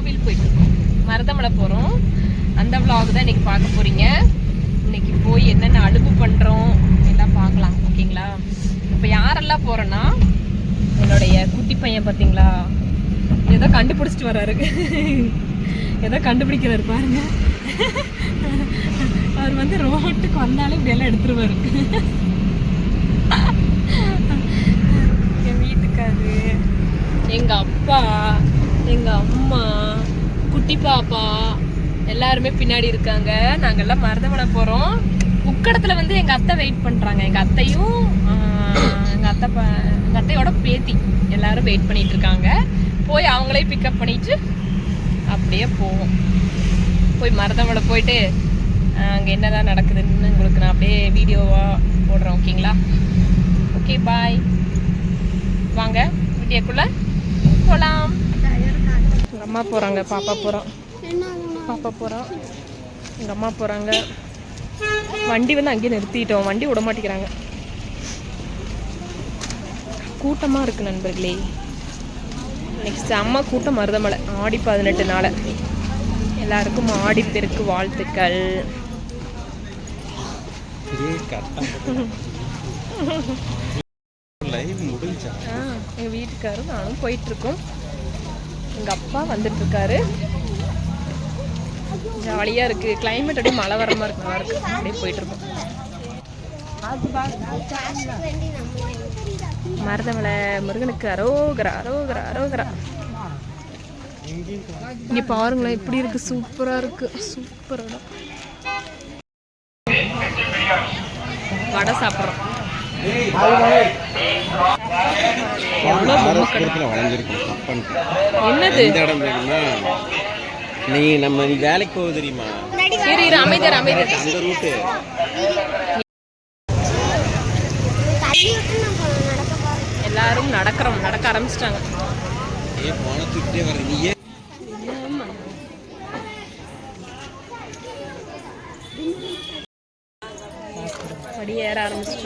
கோவில் போயிட்டு இருக்கோம். மருதமலை போகிறோம் அந்த விலாக் தான் இன்னைக்கு பார்க்க போகிறீங்க இன்னைக்கு போய் என்னென்ன அலுப்பு பண்ணுறோம் எல்லாம் பார்க்கலாம். ஓகேங்களா? இப்போ யாரெல்லாம் போகிறோன்னா என்னுடைய குட்டி பையன் பார்த்தீங்களா? ஏதோ கண்டுபிடிச்சிட்டு வராரு ஏதோ கண்டுபிடிக்கிறாரு பாருங்க. அவர் வந்து ரோட்டுக்கு வந்தாலே இப்படி எல்லாம் எடுத்துருவாரு. என் வீட்டுக்காரு. எங்கள் அப்பா. எங்கள் அம்மா குட்டி பாப்பா எல்லாருமே பின்னாடி இருக்காங்க. நாங்கெல்லாம் மருதமலை போகிறோம் உக்கடத்தில் வந்து எங்கள் அத்தை வெயிட் பண்ணுறாங்க எங்கள் அத்தையும் எங்கள் அத்தை ப- எங்கள் அத்தையோட பேத்தி எல்லாரும் வெயிட் பண்ணிட்டு இருக்காங்க. போய் அவங்களே பிக்கப் பண்ணிட்டு அப்படியே போவோம். போய் மருதமலை போயிட்டு அங்கே என்னதான் நடக்குதுன்னு உங்களுக்கு நான் அப்படியே வீடியோவாக போடுறேன் ஓகேங்களா ஓகே பாய் வாங்க வீடியோக்குள்ளே போகலாம் அம்மா போறாங்க பாப்பா போறோம் பாப்பா போறோம் எங்க அம்மா போறாங்க. வண்டி வந்து அங்கேயே நிறுத்திட்டோம். வண்டி விட மாட்டேங்கிறாங்க. கூட்டமா இருக்கு நண்பர்களே. நெக்ஸ்ட் அம்மா கூட்டம் மருதமலை. ஆடி பதினெட்டு நாள். எல்லாருக்கும் ஆடி பெருக்கு வாழ்த்துக்கள். லைவ் முடிஞ்சா? ஆ, எங்க வீட்டுக்காரும் நானும் போயிட்டு எங்கள் அப்பா வந்துட்டு இருக்காரு ஜாலியாக இருக்கு. கிளைமேட் அப்படியே மழை வர மாதிரி இருக்கு. நல்லா இருக்கு. அப்படியே போயிட்டு இருக்கோம் மருதமலை முருகனுக்கு அரோகரா அரோகரா அரோகரா. இங்க பாருங்களேன் எப்படி இருக்கு. சூப்பரா இருக்கு. சூப்பராக வடை சாப்பிட்றோம். என்னது? எந்த இடம் தெரியுமா நீ நம்ம நீ வேலைக்கு போக தெரியுமா? அந்த ரூட்டு எல்லாரும் நடக்கிறோம் நடக்க ஆரம்பிச்சிட்டாங்க. ஏ போன தூக்கிட்டே வர ஆரம்பிச்சிட்டோம்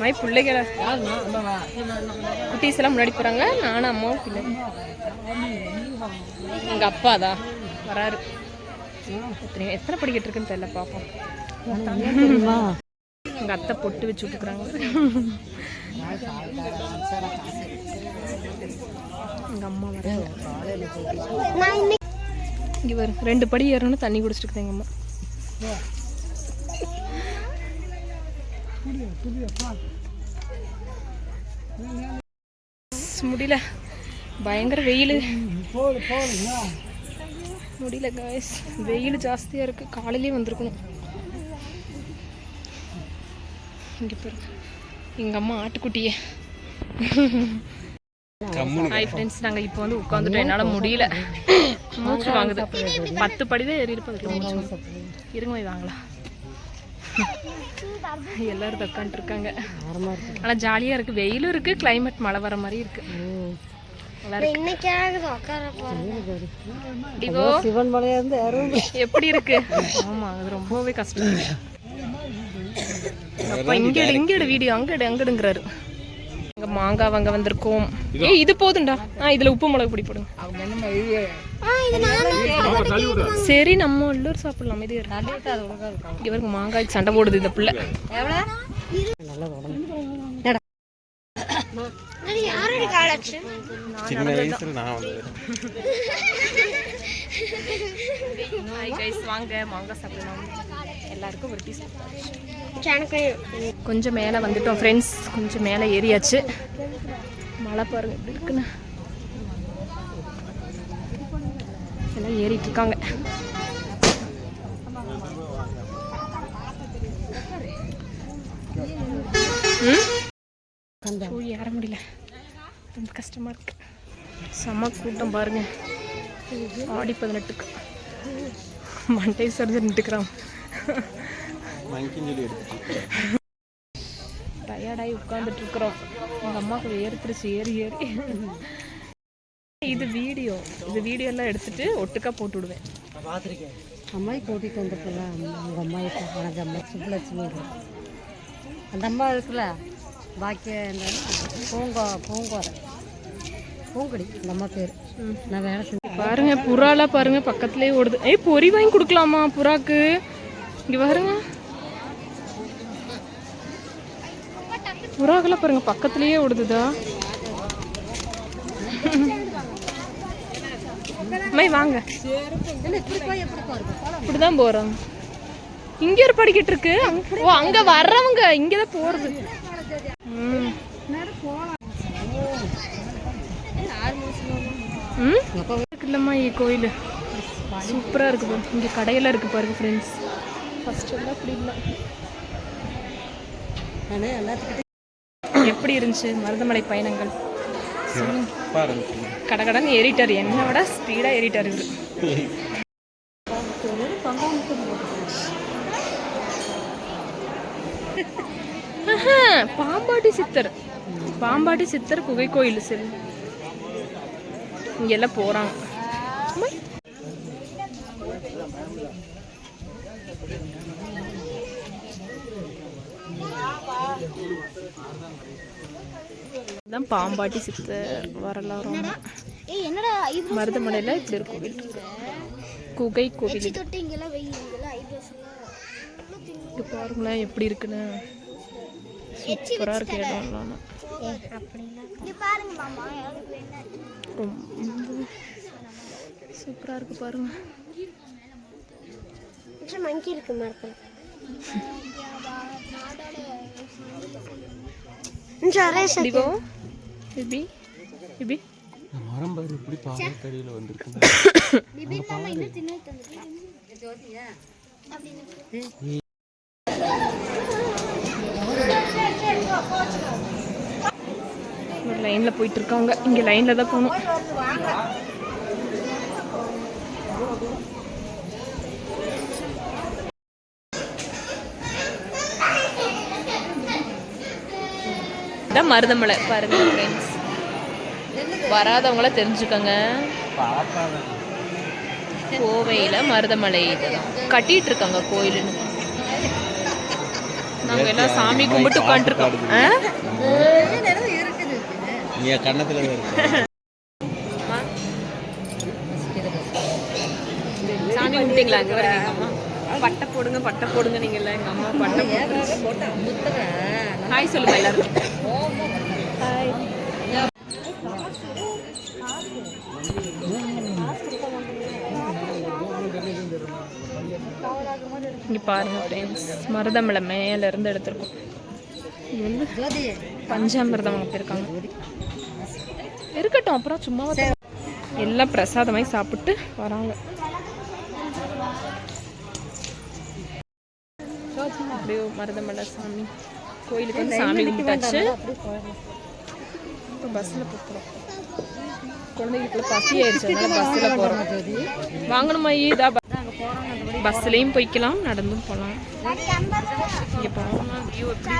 மை பிள்ளைகள? குட்டீஸ் எல்லாம் முன்னாடி போகிறாங்க நானும் அம்மாவும் பிள்ளை. எங்கள் அப்பா தான் வராரு. எத்தனை படிக்கிட்டு இருக்குன்னு தெரியல பாப்போம். எங்கள் அத்தை பொட்டு வச்சு விட்டுக்கிறாங்க. எங்கள் அம்மா வராங்க. இங்க வரும் ரெண்டு படி ஏறணும்னு தண்ணி குடிச்சிட்டு இருக்குது அம்மா. முடியல. பயங்கர வெயில். முடியல காய்ஸ் வெயில் ஜாஸ்தியா இருக்கு. காலையிலேயே வந்திருக்கணும். இங்க பாருங்க எங்க அம்மா ஆட்டுக்குட்டியே. ஹாய் ஃப்ரெண்ட்ஸ் நாங்கள் இப்போ வந்து உட்காந்துட்டோம் என்னால் முடியல. மூச்சு வாங்குது. பத்து படி தான் ஏறி இருப்பது. மூச்சு. இருங்க போய் வாங்கலாம். எல்லாரும் உட்காந்துட்டு இருக்காங்க ஆனால் ஜாலியாக இருக்குது வெயிலும் இருக்குது climate மழை வர மாதிரி இருக்கு. இருக்கு. எப்படி இருக்கு? ஆமா அது ரொம்பவே கஷ்டம். அப்பா இங்க எடு இங்க எடு வீடியோ. அங்க எடு அங்க எடுங்கிறாரு இங்க மாங்காய் வாங்க வந்திருக்கோம். ஏய் இது போதும்டா. ஆ இதுல உப்பு மிளகு பொடி போடுங்க. சரி நம்ம உள்ளூர் சாப்பிடலாம் இது இவருக்கு மாங்காய் சண்டை போடுது இந்த பிள்ளை. யாரோட காலாச்சு சின்ன வயசுல நான் வந்து. ஹாய் கைஸ் வாங்க மாங்காய் சாப்பிடலாம். எல்லாருக்கும் ஒரு பீஸ் எனக்கு கொஞ்சம் மேலே வந்துட்டோம் ஃப்ரெண்ட்ஸ் கொஞ்சம் மேலே ஏறியாச்சு. மழை பாருங்க எப்படி இருக்குன்னு. எல்லாம் ஏறிட்டு இருக்காங்க ஏற முடியல. ரொம்ப கஷ்டமா இருக்கு. செம கூட்டம் பாருங்க. ஆடி பதினெட்டுக்கு. மண்டை சர்ஜர் நிட்டுக்கிறான் டயர்டாகி உட்காந்துட்டு இருக்கிறோம் எங்கள் அம்மாவுக்கு வேர்த்துருச்சு ஏறி ஏறி. இது வீடியோ. இது வீடியோ எல்லாம் எடுத்துட்டு ஒட்டுக்கா போட்டு விடுவேன். அம்மாயி கூட்டிட்டு வந்தப்பல உங்க அம்மாயி வணக்க அம்மா சுப்புலட்சுமி அந்த அம்மா இருக்குல்ல பாக்கிய பூங்கோ பூங்கோரை. பூங்கடி அந்த அம்மா பேர். நான் வேலை செஞ்சு பாருங்க புறாலாம் பாருங்க பக்கத்துலயே ஓடுது. ஏய் பொரி வாங்கி கொடுக்கலாமா புறாக்கு? இங்க பாருங்க. புறாக்கெல்லாம் பாருங்க பக்கத்துலயே ஓடுதுதா அம்மை வாங்க. இப்படிதான் போறோம் இங்க ஒரு படிக்கட்டு இருக்கு. ஓ அங்க வர்றவங்க இங்கதான் போறது. ம். ம்? இருக்குல்லம்மா இ கோயில். சூப்பராக இருக்கு பாரு. இங்கே கடையெல்லாம் இருக்கு பாருங்க ஃப்ரெண்ட்ஸ் ஃபர்ஸ்ட் எல்லாம் அப்படி இல்லை. எப்படி இருந்துச்சு மருதமலை பயணங்கள்? பாருங்க கடகடன்னு ஏறிட்டார். என்னை விட ஸ்பீடாக ஏறிட்டார் இவர். பாம்பாட்டி சித்தர். பாம்பாட்டி சித்தர் குகை கோயில் செல். இங்கெல்லாம் போகிறாங்க தான் பாம்பாட்டி என்னடா ஐப்ரோ மருதமலையில் இப்படி ஒரு கோவில் இருக்கு. குகை கோவில். இங்க பாருங்களேன் எப்படி இருக்குன்னு. சூப்பராக இருக்கு இடம்லாம் ரொம்ப சூப்பராக இருக்கு பாருங்க. மங்கி இருக்கு மரத்தில் டிவோ இபி இபி மரம் பாரு இப்படி வந்திருக்கு ஒரு லைனில் போயிட்டு இருக்காங்க இங்கே லைனில் தான் போகணும். இதான் மருதமலை பாருங்க ஃப்ரெண்ட்ஸ் வராதவங்கள தெரிஞ்சுக்கோங்க. கோவையில் மருதமலை கட்டிட்டு இருக்காங்க கோயிலுன்னு. நாங்கள் எல்லாம் சாமி கும்பிட்டு உட்காந்துருக்கோம் சாமி கும்பிட்டீங்களா? அங்கே வர எங்கள் அம்மா பட்டை போடுங்க பட்டை போடுங்க நீங்க எல்லாம் எங்கள் அம்மா பட்டை போட்டு ஹாய் சொல்லுங்க எல்லாரும். ஹாய் இங்கே பாருங்க ஃப்ரெண்ட்ஸ் மருதமலை மேல இருந்து எடுத்திருக்கோம். இது வந்து பஞ்சாமிர்தம் அவங்க போயிருக்காங்க. இருக்கட்டும் அப்புறம் சும்மா எல்லாம் பிரசாதமாய் சாப்பிட்டு வராங்க. அப்படியே மருதமலை சாமி. கோயிலுக்கு வந்து சாமி கும்பிட்டாச்சு. இப்போ பஸ்ஸில் போகிறோம் குழந்தைகளுக்குள்ள பசி ஆயிடுச்சு அதனால பஸ்ஸில் போகிறோம் வாங்கணுமா இதா பஸ்லேயும் போய்க்கலாம் நடந்தும் போகலாம் இங்கே வியூ எப்படி?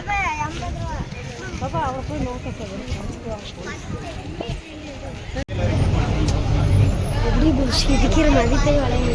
எப்படி வளையுது